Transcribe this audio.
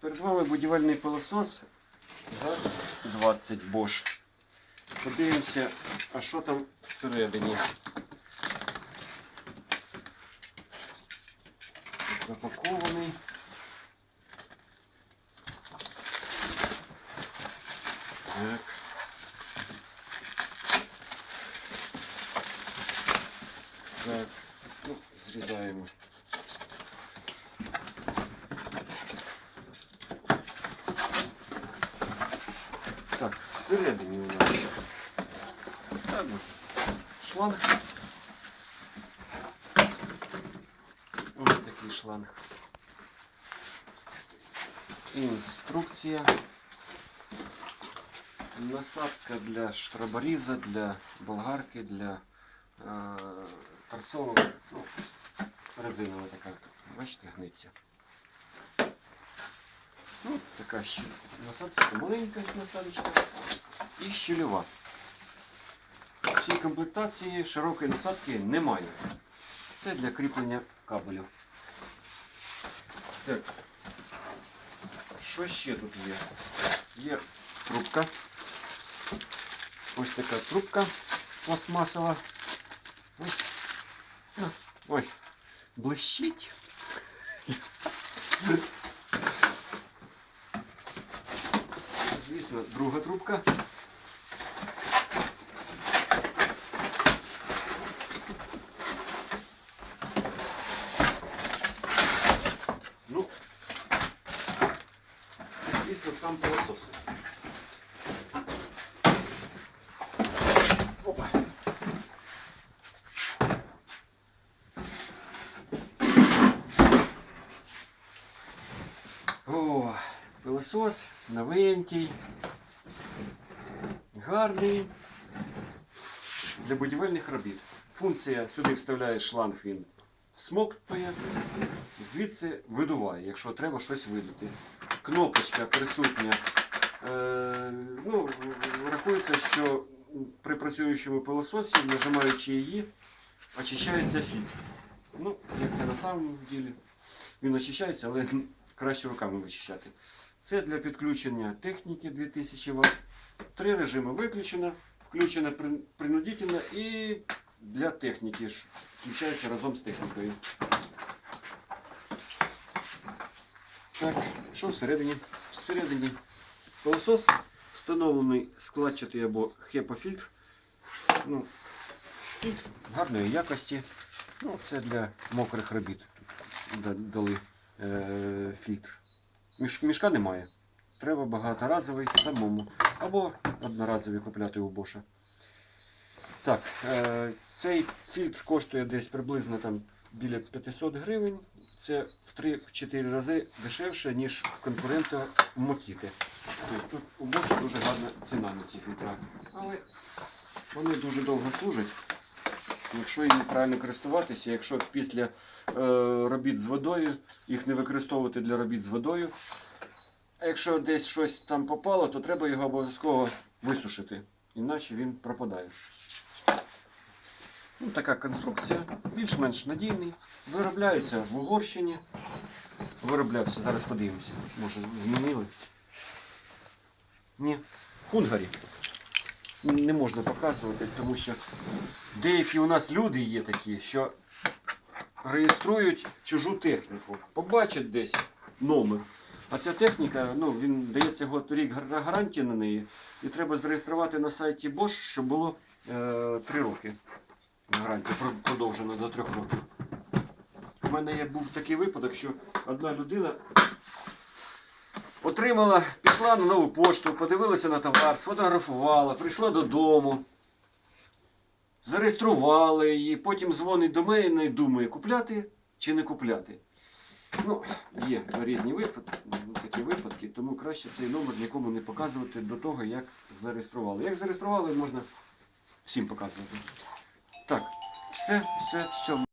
Перед вами будівельний пилосос ГАЗ-20 Bosch. Подивимося, а що там всередині. Запакований. Так. Так, ну, зрізаємо. Так, всередині у нас. Так, шланг. Ось такий шланг. Інструкція. Насадка для штраборіза, для болгарки, для е, торцового, ну, резинова така, бачите, гниться. Ну, така ще насадка, маленька насадочка і щільова. В цій комплектації широкої насадки немає. Це для кріплення кабелів. Так. Що ще тут є? Є трубка. Ось така трубка пластмасова. Ось. Ой, блищить. Звісно, друга трубка. Ну, звісно, сам пилосос. Пилосос новенький, гарний для будівельних робіт. Функція сюди вставляє шланг, він смоктує, звідси видуває, якщо треба щось видати. Кнопочка присутня. Е, ну, рахується, що при працюючому пилососі, нажимаючи її, очищається фільтр. Ну, як це на самому ділі. Він очищається, але краще руками вичищати. Це для підключення техніки 2000 Вт. Три режими виключено, включено принудительно і для техніки ж включається разом з технікою. Так, що всередині? Всередині пилосос встановлений складчатий або хепофільтр. Ну, фільтр гарної якості. Ну, це для мокрих робіт. Да- Дали е, фільтр. Міш, мішка немає. Треба багаторазовий самому. Або одноразовий купляти у Боша. Так, е, цей фільтр коштує десь приблизно там біля 500 гривень. Це в 3-4 рази дешевше, ніж конкурента Мотіти. Тобто тут у Боша дуже гарна ціна на ці фільтра. Але вони дуже довго служать. Якщо їм правильно користуватися, якщо після е, робіт з водою їх не використовувати для робіт з водою. А якщо десь щось там попало, то треба його обов'язково висушити, іначе він пропадає. Ну, така конструкція, більш-менш надійний. Виробляється в Угорщині. Вироблявся, зараз подивимося. Може змінили. Ні, Хунгарі. Не можна показувати, тому що деякі у нас люди є такі, що реєструють чужу техніку. Побачать десь номер. А ця техніка, ну, він дається рік гарантії на неї. І треба зареєструвати на сайті Bosch, щоб було е, 3 роки. Гарантія продовжена до 3 років. У мене є, був такий випадок, що одна людина отримала, пішла на нову пошту, подивилася на товар, сфотографувала, прийшла додому, зареєструвала її, потім дзвонить до мене і думає, купляти чи не купляти. Ну, є різні випадки, такі випадки, тому краще цей номер нікому не показувати до того, як зареєстрували. Як зареєстрували, можна всім показувати. Так, все, все, все.